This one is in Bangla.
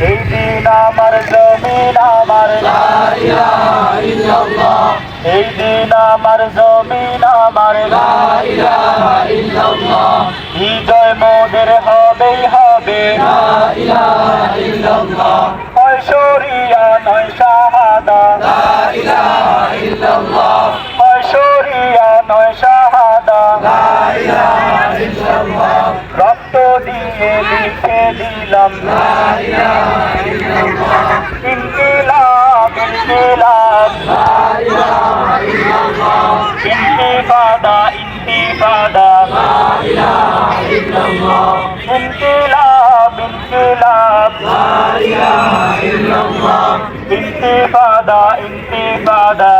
এই দিন আমার জমিন, আমার এই দিন আমার জমিন, আমার বিজয় মোদের হবেই, হবে। ঐশ্বরিয়া নয় শাহাদা। ঐশ্বরিয়া নয় শাহাদা। রক্ত দিয়ে লিখে দিলাম। ইনকিলাব ইন্তিফাদা ইন্তিফাদা। ইনকিলাব ইনকিলাব। ইন্তিফাদা ইন্তিফাদা।